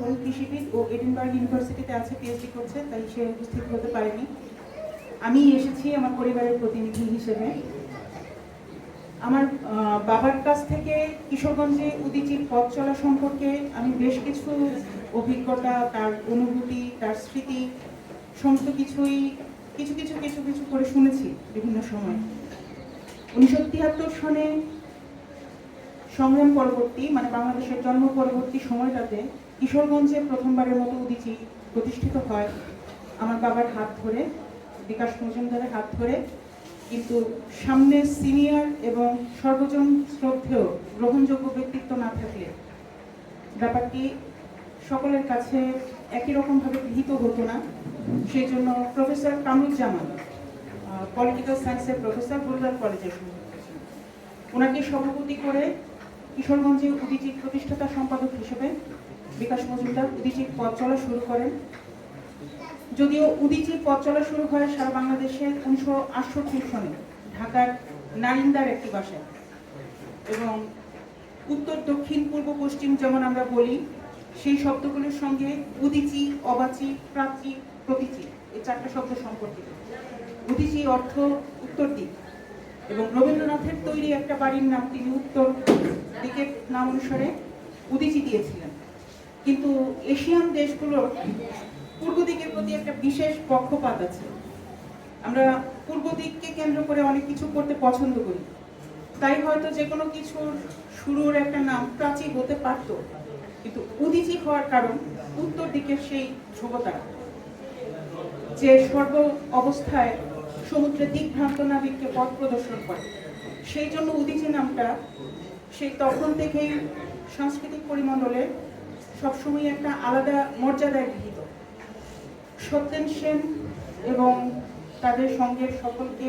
বোন কৃষিবিদ ও এডিনবার্গ ইউনিভার্সিটিতে আছে পিএইচডি করছে, তাই সে উপস্থিত হতে পারেনি। আমি এসেছি আমার পরিবারের প্রতিনিধি হিসেবে। আমার বাবার কাছ থেকে কিশোরগঞ্জে উদিচির পথ চলা সম্পর্কে আমি বেশ কিছু অভিজ্ঞতা, তার অনুভূতি, তার স্মৃতি, সমস্ত কিছুই কিছু কিছু কিছু কিছু করে শুনেছি বিভিন্ন সময়। উনিশশো তিয়াত্তর সনে সংগ্রাম পরবর্তী মানে বাংলাদেশের জন্ম পরবর্তী সময়টাতে কিশোরগঞ্জে প্রথমবারের মতো উদিচি প্রতিষ্ঠিত হয়। আমার বাবার হাত ধরে, বিকাশ মজুমদারের হাত ধরে। কিন্তু সামনে সিনিয়র এবং সর্বজন শ্রদ্ধেয়, গ্রহণযোগ্য ব্যক্তিত্ব না থাকলে ব্যাপারটি সকলের কাছে একই রকমভাবে গৃহীত হতো না। সেই জন্য প্রফেসর কামরুজ্জামান পলিটিক্যাল সায়েন্সের প্রফেসর বুলগার কলেজে ওনাকে সভাপতি করে কিশোরগঞ্জে উদিচির প্রতিষ্ঠাতা সম্পাদক হিসেবে বিকাশ মজুমদার উদিচির পথ চলা শুরু করেন। যদিও উদিচির পথ চলা শুরু হয় সারা বাংলাদেশে উনিশশো আটষট্টি সনে ঢাকার নারিন্দার একটি বাসায়। এবং উত্তর, দক্ষিণ, পূর্ব, পশ্চিম যেমন আমরা বলি, সেই শব্দগুলোর সঙ্গে উদিচি, অবাচি, প্রাচী, প্রতীচি এই চারটা শব্দ সম্পর্কিত। উদিচি অর্থ উত্তর দিক। এবং রবীন্দ্রনাথের তৈরি একটা বাড়ির নাম তিনি উত্তর দিকের নাম অনুসারে উদিচি দিয়েছিলেন। কিন্তু এশিয়ান দেশগুলোর পূর্ব দিকের প্রতি একটা বিশেষ পক্ষপাত আছে। আমরা পূর্ব দিককে কেন্দ্র করে অনেক কিছু করতে পছন্দ করি। তাই হয়তো যে কোনো কিছুর শুরুর একটা নাম প্রাচী হতে পারত। কিন্তু উদিচি হওয়ার কারণ উত্তর দিকের সেই ধ্রুবতারা যে সর্ব অবস্থায় সমুদ্রের দিকভ্রান্ত নাবিককে পথ প্রদর্শন করে। সেই জন্য উদিচি নামটা, সেই তখন থেকেই সাংস্কৃতিক পরিমণ্ডলে সবসময় একটা আলাদা মর্যাদায় গৃহীত। সত্যেন সেন এবং তাদের সঙ্গে সকলকে